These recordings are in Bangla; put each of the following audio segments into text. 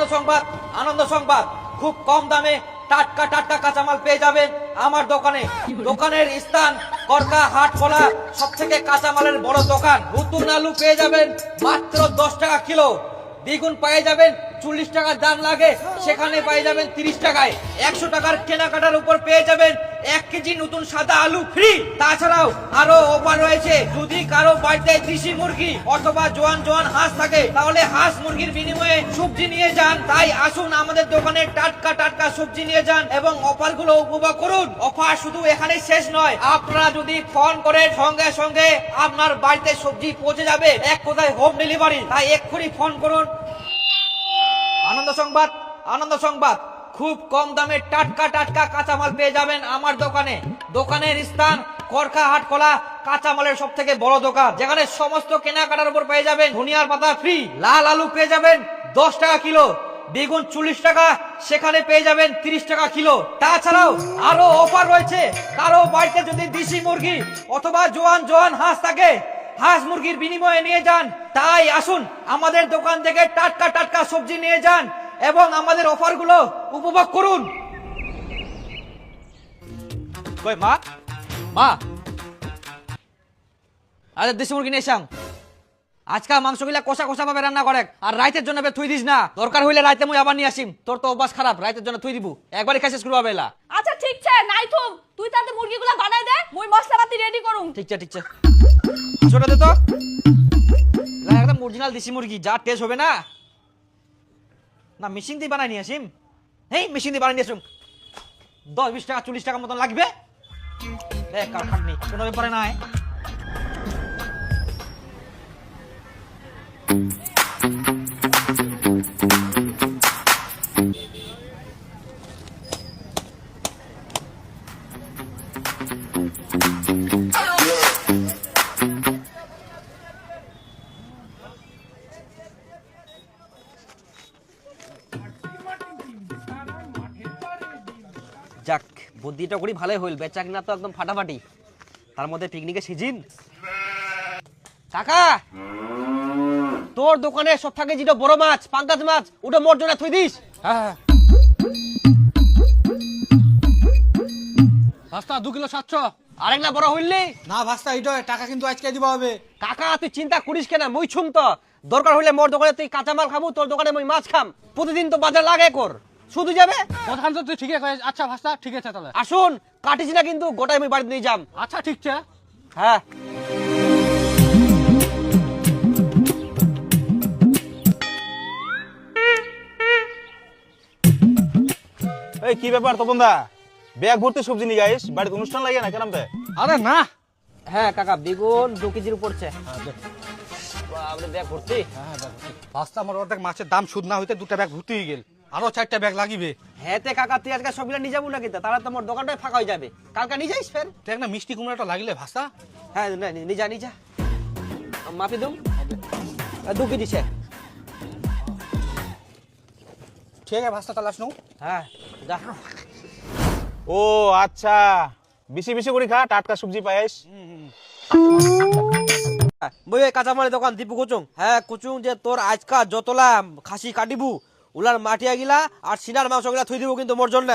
আনন্দ সংবাদ আনন্দ সংবাদ। খুব কম দামে টাটকা টাটকা কাঁচামাল পেয়ে যাবেন আমার দোকানে। দোকানের স্থান, করকা, হাট খোলা সব থেকে কাঁচামালের বড় দোকান। নতুন আলু পেয়ে যাবেন মাত্র দশ টাকা কিলো। দ্বিগুণ পেয়ে যাবেন চল্লিশ টাকার দাম লাগে, সেখানে পেয়ে যাবেন তিরিশ টাকায়। একশো টাকার কেনাকাটার উপর পেয়ে যাবেন এক কেজি নতুন সাদা আলু ফ্রি তাছাড়াও আরও অফার রয়েছে, যদি কারও বাড়িতে দেশি মুরগি অথবা জোয়ান জোয়ান হাঁস থাকে, তাহলে হাঁস মুরগির বিনিময়ে সবজি নিয়ে যান। তাই আসুন আমাদের দোকানে টাটকা টাটকা সবজি নিয়ে যান এবং অফারগুলো উপভোগ করুন। অফার শুধু এখানে শেষ নয়, আপনারা যদি ফোন করেন সঙ্গে সঙ্গে আপনার বাড়িতে সবজি পৌঁছে যাবে, এক কোথায় হোম ডেলিভারি তাই এক্ষুনি ফোন করুন। আনন্দ সংবাদ আনন্দ সংবাদ। খুব কম দামে টাটকা টাটকা কাঁচামাল পেয়ে যাবেন আমার দোকানে। দোকানের স্থান করখা হাট খোলা, কাঁচামালের সব থেকে বড় দোকান। যেখানে সমস্ত কেনাকাটার উপর পেয়ে যাবেন ধনিয়ার পাতা ফ্রি লাল আলু পেয়ে যাবেন দশ টাকা কিলো। বেগুন চল্লিশ টাকা, সেখানে পেয়ে যাবেন তিরিশ টাকা কিলো। তাছাড়াও আরও অফার রয়েছে। কারও বাড়িতে যদি দেশি মুরগি অথবা জোয়ান জোয়ান হাঁস থাকে হাঁস মুরগির বিনিময়ে নিয়ে যান। তাই আসুন, আমাদের দোকান থেকে টাটকা টাটকা সবজি নিয়ে যান এবং আমাদের অফারগুলো উপভোগ করুন। মা? মা? আরে, দেশি মুরগি নিয়ে এসাং আজকাল মাংসগুলা কষা কষা ভাবে রান্না করে। আর রাইতের জন্য থুই দিস না। দরকার হইলে রাইতে মুই আবার নিয়ে আসিম। তোর তো অভ্যাস খারাপ, রাইতের জন্য থুই দিব। একবারই খাই শেষ বেলা। আচ্ছা ঠিক আছে, নাই থুম। তুই তাতে মুরগিগুলা বানাই দে, মুই মশলাপাতি রেডি করুন। ঠিক আছে ঠিক আছে ছোট দে তো। একদম অরিজিনাল দেশি মুরগি, যা টেস্ট হবে না। না মেশিন দিয়ে বানাই নিয়ে আসিম এই মেশিন দিয়ে বানাই নিয়ে আসুন। দশ, বিশ টাকা, চল্লিশ টাকা মতন লাগবে। দেখ কার কোনো ব্যাপারে নাই। বুদ্ধিটা করি ভালোই হইল। বেচা কিনা তো একদম ফাটাফাটি। তার মধ্যে পিকনিকে সিজন। কাকা তোর দোকানে সব থাকে যেটা বড় মাছ পাঙ্কাজ মাছ ওটা মোর জন্য থুই দিস। হ্যাঁ ভাস্তা দু কিলো সাতশো। আরেক না বড় হইলি না ভাস্তা এটা টাকা কিন্তু আজকে দিবা হবে। কাকা তুই চিন্তা করিস কেন? মুই ছুম তো। দরকার হইলে মোর দোকানে তুই কাঁচামাল খাব তোর দোকানে মুই মাছ খাম। প্রতিদিন তো বাজার লাগে কর। শুধু যাবে? প্রধান তো তুই ঠিক আছে আচ্ছা ভাস্তা ঠিক আছে তাহলে। আসুন কাটিস না কিন্তু গোটাই মুই বাড়িতে নিয়ে যাম। আচ্ছা ঠিক আছে। হ্যাঁ। এই কি ব্যাপার তপন দা ব্যাগ ভর্তি সবজি নিয়ে যাইস? বাড়িতে অনুষ্ঠান লাগে না কেন আরে না। হ্যাঁ কাকা বেগুন দু কেজির উপর পড়ছে বাপরে ব্যাগ ভর্তি। ভাস্তা আমার অর্ধেক মাছের দাম সুদ না হইতে দুটা ব্যাগ ভর্তি হয়ে গেল। আরও চারটা ব্যাগ লাগিবে। হ্যাঁ তে কাকা তুই আজকে সবগুলো নিয়ে যাব নাকি তাহলে তোমার দোকানটাই ফাঁকা হয়ে যাবে। কালকে নিয়ে যাইস ফের? দেখ না মিষ্টি কুমড়াটা লাগিলে ভাস্তা হ্যাঁ না, নি- নিয়ে যা নিয়ে যা। মাপি দুম। দু কেজি সে। ঠিক আছে ভাস্তা তাহলে আসনো। হ্যাঁ যা। ও আচ্ছা। বেশি বেশি করে খা টাটকা সবজি পাইস। বই কাঁচামালের দোকান দীপু কুচুং। হ্যাঁ কুচুং যে তোর আজকা যতলা খাসি কাটিবু উলার মাটিয়া গিলা আর সিনার মাংস গিলা থুই দিব কিন্তু মোর জন্য।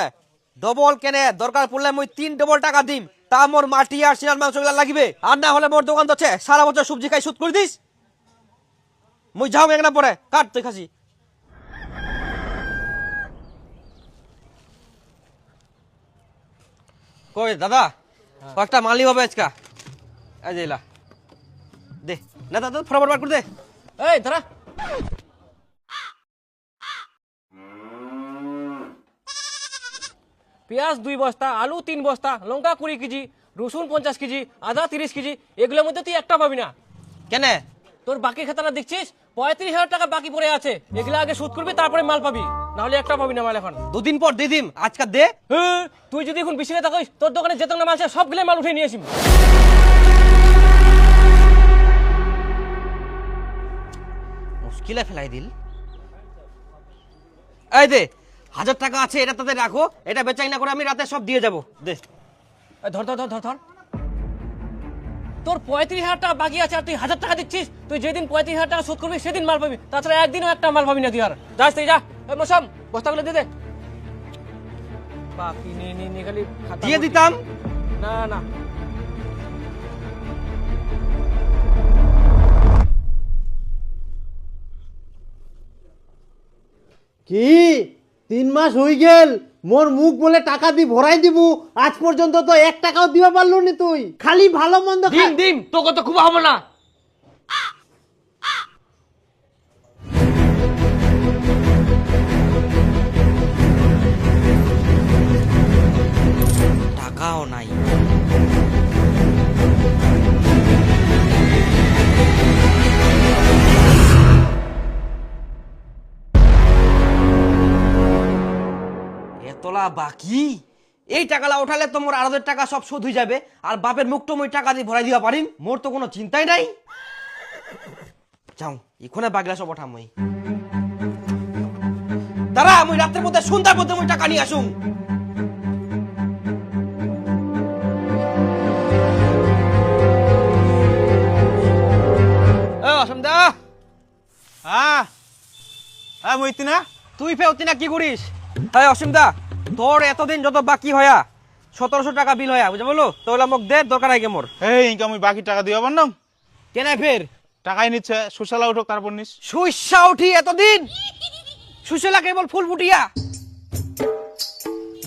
ডবল কেনে, দরকার পড়লে মুই তিন ডবল টাকা দিম। তা মোর মাটি আর সিনার মাংস গিলা লাগিবে। আর না হলে মোর দোকান তো সারা বছর সবজি খাই সুদ করে দিস। মুই যাও এক না পরে, কাট তুই খাসি। কই দাদা, কয়েকটা মালি হবে আজকা। এই যে দে, না দাদা ফটাফট বার করে দে। এই ধরা পেঁয়াজ দুই বস্তা আলু তিন বস্তা লঙ্কা কুড়ি কেজি রসুন পঞ্চাশ কেজি আদা তিরিশ কেজি এগুলোর মধ্যে তুই একটা পাবি না। কেন? তোর বাকি খাতাটা দেখছিস? পঁয়ত্রিশ হাজার টাকা বাকি পড়ে আছে। এগুলো আগে শোধ করবি তারপরে মাল পাবি। নাহলে একটা পাবি না মাল এখন। দুদিন পর দিয়ে দিম আজকাল দে। তুই যদি এখন বেশি থাকিস তোর দোকানে যেত না মাল আছে সবগুলো মাল উঠে নিয়ে আসবি। মুশকিলে ফেলাই দিল। এই দে হাজার টাকা আছে এটা তাদের রাখো এটা বেচাই না করে আমি রাতে সব দিয়ে যাব। দে। ধর ধর ধর ধর ধর। তোর পঁয়ত্রিশ হাজার টাকা বাকি আছে আর তুই হাজার টাকা দিচ্ছিস তুই যেদিন পঁয়ত্রিশ হাজার টাকা শোধ করবি সেদিন মাল পাবি। তাছাড়া একদিনও একটা মাল পাবি না তুই আর। যাস তুই যা। মশাম বস্তাগুলো দিয়ে দে। বাকি নিয়ে খালি দিয়ে দিতাম। না না। কি? তিন মাস হই গেল মোর মুখ বলে টাকা দি ভরাই দিব আজ পর্যন্ত তো এক টাকাও দিবা পারল নি তুই। খালি ভালো মন্দ দিন দিন তোকে তো খুব হবে না। টাকাও নাই। বাকি? এই টাকালা উঠালে তো মোর আড়াদের টাকা সব শোধ হয়ে যাবে। আর বাপের মুখ তো মই টাকা দিয়ে ভরাই দিবা পারিম মোর তো কোনো চিন্তাই নাই। যাও এখানে বাগলা সব ওঠা মই। দাঁড়া মুই রাতের মধ্যে সন্ধ্যার মধ্যে মই টাকা নিয়ে আসুম। এ হ্যাঁ হ্যাঁ মইতিনা তুই ফেরতি না কি করিস? হ্যাঁ অসীম দা তোর এতদিন যত বাকি হয়া সতেরোশো টাকা বিল হয়া বুঝে বলো তোলা মোক দে দরকার নাই গে মোর। এই ইনকা আমি বাকি টাকা দিয়ে পার না কেন ফের? টাকাই নিচ্ছে সুশালা উঠোক তারপর নিস। সুইসা উঠি এতদিন? সুশলা কেবল ফুল ফুটিয়া।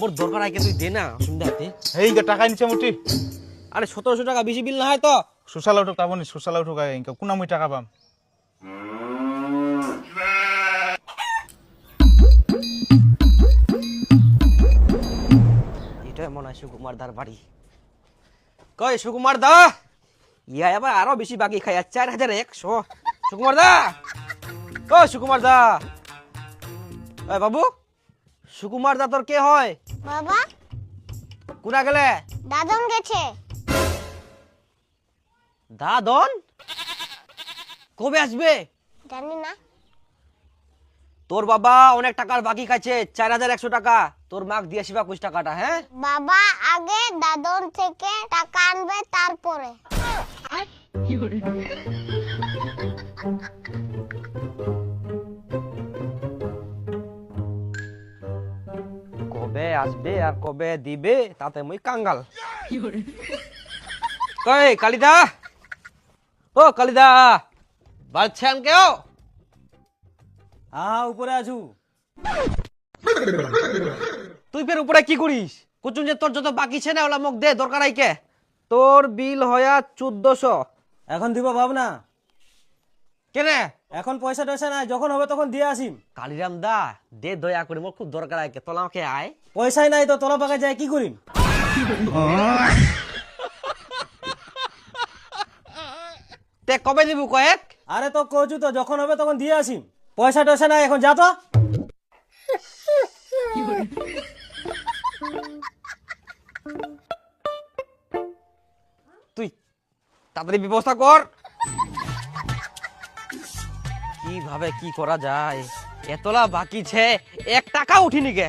মোর দরকার আইকে তুই দে না দে এই ইনকা টাকাই নিচ্ছে মুটি আরে সতেরোশো টাকা বেশি বিল না হয় তো? সুশালা উঠোক তারপর নিস। সুশালা উঠোক আগে ইনকা। কোন আমি টাকা পাম? মনে হয় বাড়ি। কই সুকুমার দা? ইয়া আরও বেশি বাকি চার হাজার একশো। সুকুমার দা? ও সুকুমার দা? বাবু? সুকুমার দা তোর কে হয়? বাবা? কুনা গেলে? দাদন গেছে। দাদন? কবে আসবে? জানি না। তোর বাবা অনেক টাকার বাকি খাইছে চার হাজার একশো টাকা। তোর মাক দিয়ে আসিবা কুছ টাকাটা হ্যাঁ? বাবা আগে দাদন থেকে টাকা আনবে তারপরে। কবে আসবে আর কবে দিবে তাতে মুই কাঙ্গাল। কই কালিদা? ও কালিদা! বাড়ছেন কেউ? হ্যাঁ উপরে আছু। তুই ফের উপরে কি করিস? কুচুন যে তোর যত বাকি ছে না ওলা মোক দে দরকার আইকে তোর বিল হয়া চোদ্দশো। এখন দিব ভাবনা। কেনে? এখন পয়সা টয়সা নাই যখন হবে তখন দিয়ে আসিম। কালিরাম দা দে দয়া করে মোর খুব দরকার আইকে তোলা আমাকে আয়? পয়সাই নাই তো তলা পাকা যায় কি করিম? তে কবে দিব কয়েক? আরে তো কচু তো যখন হবে তখন দিয়ে আসিম। পয়সা টয়সা নাই এখন যা তো। তুই, তাড়াতাড়ি ব্যবস্থা কর। কীভাবে কি করা যায়? এতলা বাকি ছে, এক টাকা উঠিনি গে।